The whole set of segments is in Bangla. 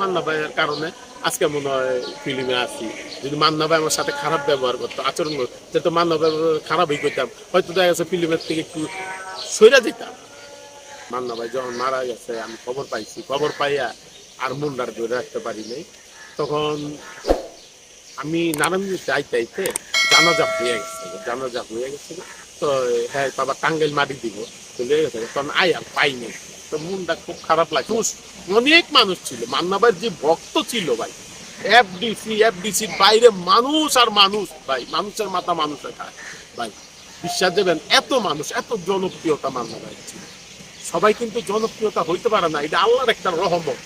মান্না ভাইয়ের কারণে আজকে মনে হয় ফিল্মে আসি যদি মান্না ভাই আমার সাথে খারাপ ব্যবহার করতো, আচরণ করতো, তাহলে তো মান্না ভাই খারাপই করতাম। হয়তো দেখা গেছে ফিল্মের থেকে একটু সইরা যেতাম মান্না ভাই যখন মারা গেছে, আমি খবর পাইছি। খবর পাইয়া আর মুন্ডার ধরে রাখতে পারি নাই। তখন আমি নারায়ণগঞ্জ যাইতে আইতে জানাজা হয়ে গেছে। জানাজা হয়ে গেছে। তো হ্যাঁ বাবা টাঙ্গাইল মারি দিব। চলে গেছে। তখন আই আর পাইনি তো মনটা খুব খারাপ লাগে অনেক মানুষ ছিল। মান্না ভাইয়ের যে ভক্ত ছিল ভাই এফডিসি এফডিসির বাইরে মানুষ আর মানুষ ভাই, মানুষের মাথা মানুষের খায়। ভাই, বিশ্বাস দেবেন, এত মানুষ, এত জনপ্রিয়তা মান্না ভাই ছিল। সবাই কিন্তু জনপ্রিয়তা হইতে পারে না। এটা আল্লাহর একটা রহমত।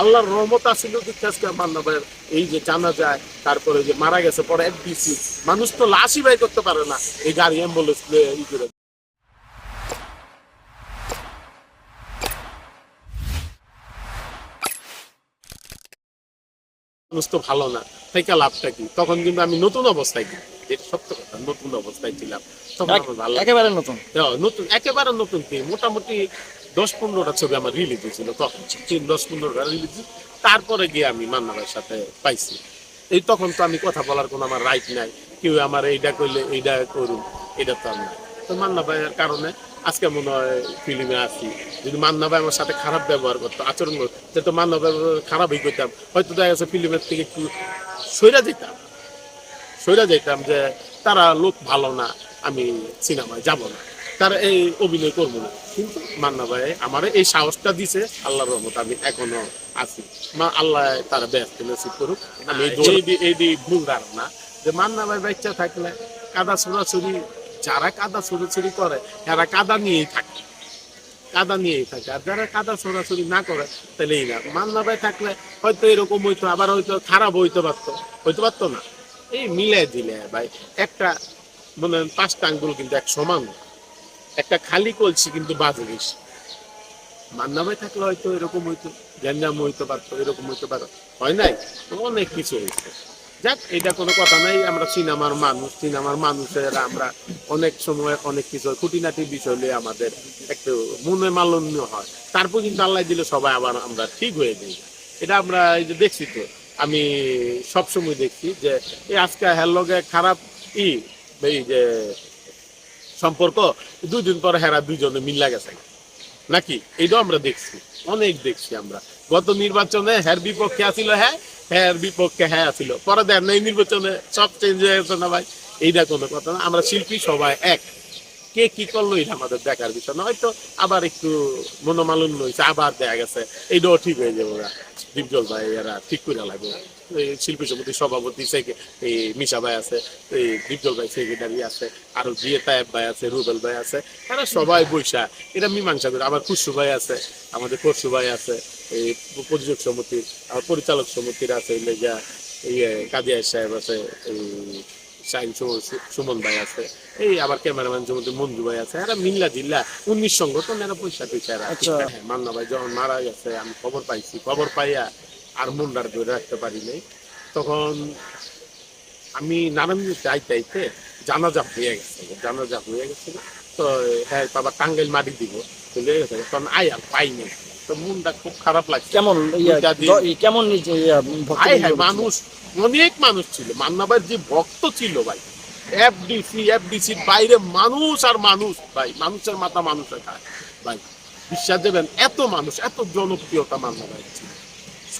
আল্লাহর রহমত আসছিল দেখতে আজকে মান্না ভাইয়ের এই যে জানা যায়, তারপরে যে মারা গেছে পরে এফডিসি মানুষ তো লাশই বাই করতে পারে না। এই গাড়ি অ্যাম্বুলেন্স করে মানুষ তো ভালো না থেকে লাভটা কি? তখন কিন্তু আমি নতুন অবস্থায় কি এটা সত্য কথা নতুন অবস্থায় ছিলাম। তখন আমার ভালো একেবারে নতুন। হ্যাঁ, নতুন একেবারে নতুন কি? মোটামুটি দশ পনেরোটা ছবি আমার রিলিজ হয়েছিল তখন। দশ পনেরোটা রিলিজ তারপরে গিয়ে আমি মান্না ভাইয়ের সাথে পাইছি। এই তখন তো আমি কথা বলার কোনো আমার রাইট নাই। কেউ আমার এইটা করলে এইটা করুন এটা তো আমি তো মান্না ভাইয়ের কারণে আজকে মনে হয় ফিল্মে আসি যদি মান্না ভাই আমার সাথে খারাপ ব্যবহার করতো আচরণ করতো তো মান্না ভাই খারাপই করতাম। হয়তো দেখা গেছে ফিল্মের থেকে একটু সইরা যেতাম। সইরা যেতাম যে তারা লোক ভালো না আমি সিনেমায় যাব না। তারা এই অভিনয় করব না। কিন্তু মান্না ভাই আমার এই সাহসটা দিছে আল্লাহর রহমত আমি এখনও আছি। মা আল্লাহ তারা ব্যস্ত নসিব করুক। আমি এই ভুল ধারণা। যে মান্না ভাই বাচ্চা থাকলে কাদা ছোড়াছুরি যারা কাদা ছোড়াছুরি করে, তারা কাদা নিয়েই থাকে। কাদা নিয়েই থাকে। আর যারা কাদা ছোড়াছুরি না করে তাহলে এই না। মান্না ভাই থাকলে হয়তো এরকম হইতো, আবার হয়তো খারাপ হইতে পারতো। হইতে পারতো না। এই মিলে দিলে ভাই। একটা, মনে পাঁচটা আঙ্গুল কিন্তু এক সমান। একটা খালি কলসি কিন্তু বাজে বেশি। মান্না ভাই থাকলে হয়তো এরকম হইতো, গ্যাঞ্জাম হইতে পারতো, এরকম হইতে পারতো। হয় নাই? অনেক কিছু হয়েছে এটা কোনো কথা নাই, আমরা সিনেমার মানুষ, সিনেমার মানুষের আমরা অনেক সময় অনেক কিছু। খুঁটিনাটি বিষয় নিয়ে আমাদের একটু মনে মালন্য হয়। তারপর কিন্তু আল্লাহ দিলে সবাই আবার আমরা ঠিক হয়ে যাই। এটা আমরা এই যে দেখছি তো, আমি সবসময় দেখছি যে এই আজকে হ্যালোগে খারাপ ই, এই যে সম্পর্ক দুদিন পর হেরা দুইজনে মিল্লা গেছে। নাকি? এইটাও আমরা দেখছি, অনেক দেখছি আমরা। গত নির্বাচনে হ্যার বিপক্ষে আসিল হ্যাঁ হ্যার বিপক্ষে হ্যাঁ আসিল পরে দেন এই নির্বাচনে সব চেঞ্জ হয়ে গেছে না ভাই? এইটা কোনো কথা না, আমরা শিল্পী সবাই এক। কে কি করল এটা আমাদের দেখার বিষয় না। হয়তো আবার একটু মনোমালিন্য হয়েছে, আবার দেখা গেছে। এইটাও ঠিক হয়ে যাবে ওরা। দীপজল ভাই, এরা ঠিক করে লাগবে। শিল্পী সমিতির সভাপতি এই মিশা ভাই আছে, এই দীপজল ভাই সেক্রেটারি আছে, আর জিয়ে তায়েব ভাই আছে, রুবেল ভাই আছে, এরা সবাই বৈশা। এটা মীমাংসা করে। আবার খুশু ভাই আছে, আমাদের পরশু ভাই আছে। এই প্রযোজক আমার পরিচালক সমিতির আছে লেগা কাদিয়া সাহেব আছে এই শাহিন সুমন ভাই আছে এই আবার ক্যামেরাম্যান যেমন মঞ্জু ভাই আছে এরা মিল্লা জিল্লা উনিশ সংগঠন এরা পয়সা আচ্ছা। হ্যাঁ, মান্না ভাই যখন মারা গেছে আমি খবর পাইছি খবর পাইয়া আর মুন্ডার ধরে রাখতে পারি নাই। তখন আমি নারায়ণগঞ্জ যাইতে আইতে জানাজা হয়ে গেছে জানাজা হয়ে গেছে তো হ্যাঁ বাবা টাঙ্গাইল মারি দিব চলে গেছে তখন আই আর পাইনি তো মনটা খুব খারাপ লাগছে। কেমন দুইটা দিন। দ- ই- কেমন এই যে, ভক্ত হাই হাই মানুষ অনেক মানুষ ছিল। মান্না যে ভক্ত ছিল ভাই এফডিসি এফডিসির বাইরে মানুষ আর মানুষ ভাই মানুষের মাথা মানুষের খায়। ভাই বিশ্বাস দেবেন এত মানুষ এত জনপ্রিয়তা মান্না ভাই ছিল।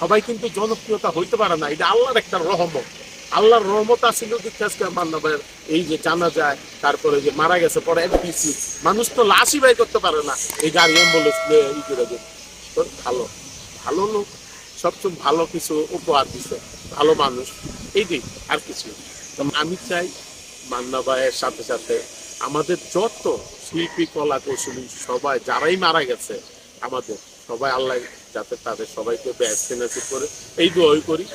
সবাই কিন্তু জনপ্রিয়তা হইতে পারে না এটা আল্লাহর একটা রহমত। আল্লাহর রহমত আসছিল দেখতে আজকে মান্না ভাইয়ের এই যে জানা যায় তারপরে যে মারা গেছে পরে এফডিসি মানুষ তো লাশই বাই করতে পারে না। এই গাড়ি অ্যাম্বুলেন্স করে দেয় তো ভালো ভালো লোক সবচেয়ে ভালো কিছু উপহার দিছে, ভালো মানুষ। এইটাই আর কিছু আমি চাই মান্না ভাইয়ের সাথে সাথে আমাদের যত শিল্পী, কলা কৌশলী সবাই, যারাই মারা গেছে আমাদের, সবাই আল্লাহ যাতে তাদের সবাইকে নসিব করে, এই দোয়াই করি।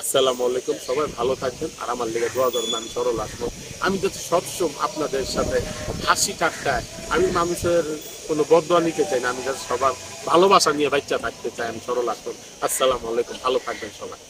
আসসালামু আলাইকুম, সবাই ভালো থাকবেন। আর আমার লেগে দোয়া করবেন, আমি সরল আসব আমি যাতে সবসময় আপনাদের সাথে হাসি ঠাট্টায়, আমি মানুষের কোনো বদয়া নিতে চাই না, আমি যাতে সবার ভালোবাসা নিয়ে বাচ্চা থাকতে চাই আমি সরল। আসুন আসসালামু আলাইকুম ভালো থাকবেন সবাই।